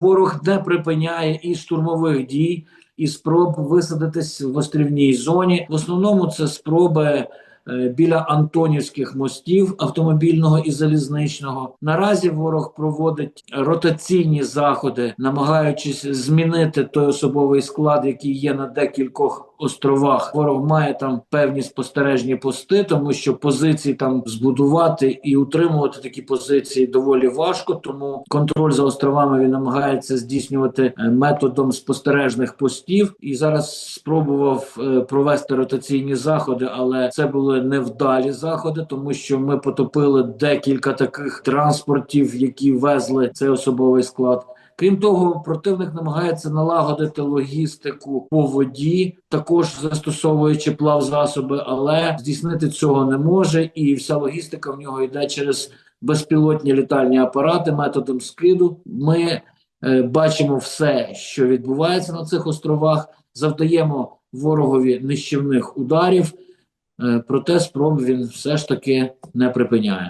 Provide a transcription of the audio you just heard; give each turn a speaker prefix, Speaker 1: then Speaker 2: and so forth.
Speaker 1: Ворог не припиняє і штурмових дій, і спроб висадитись в острівній зоні. В основному це спроби е, біля Антонівських мостів автомобільного і залізничного. Наразі ворог проводить ротаційні заходи, намагаючись змінити той особовий склад, який є на декількох островах. Ворог має там певні спостережні пости, тому що позиції там збудувати і утримувати такі позиції доволі важко. Тому контроль за островами він намагається здійснювати е, методом спостережних постів. І зараз спробував е, провести ротаційні заходи, але це були невдалі заходи, тому що ми потопили декілька таких транспортів, які везли цей особовий склад. Крім того, противник намагається налагодити логістику по воді, також застосовуючи плавзасоби, але здійснити цього не може, і вся логістика в нього йде через безпілотні літальні апарати методом скиду. Ми е, бачимо все, що відбувається на цих островах, завдаємо ворогові нищівних ударів, е, проте спроб він все ж таки не припиняє.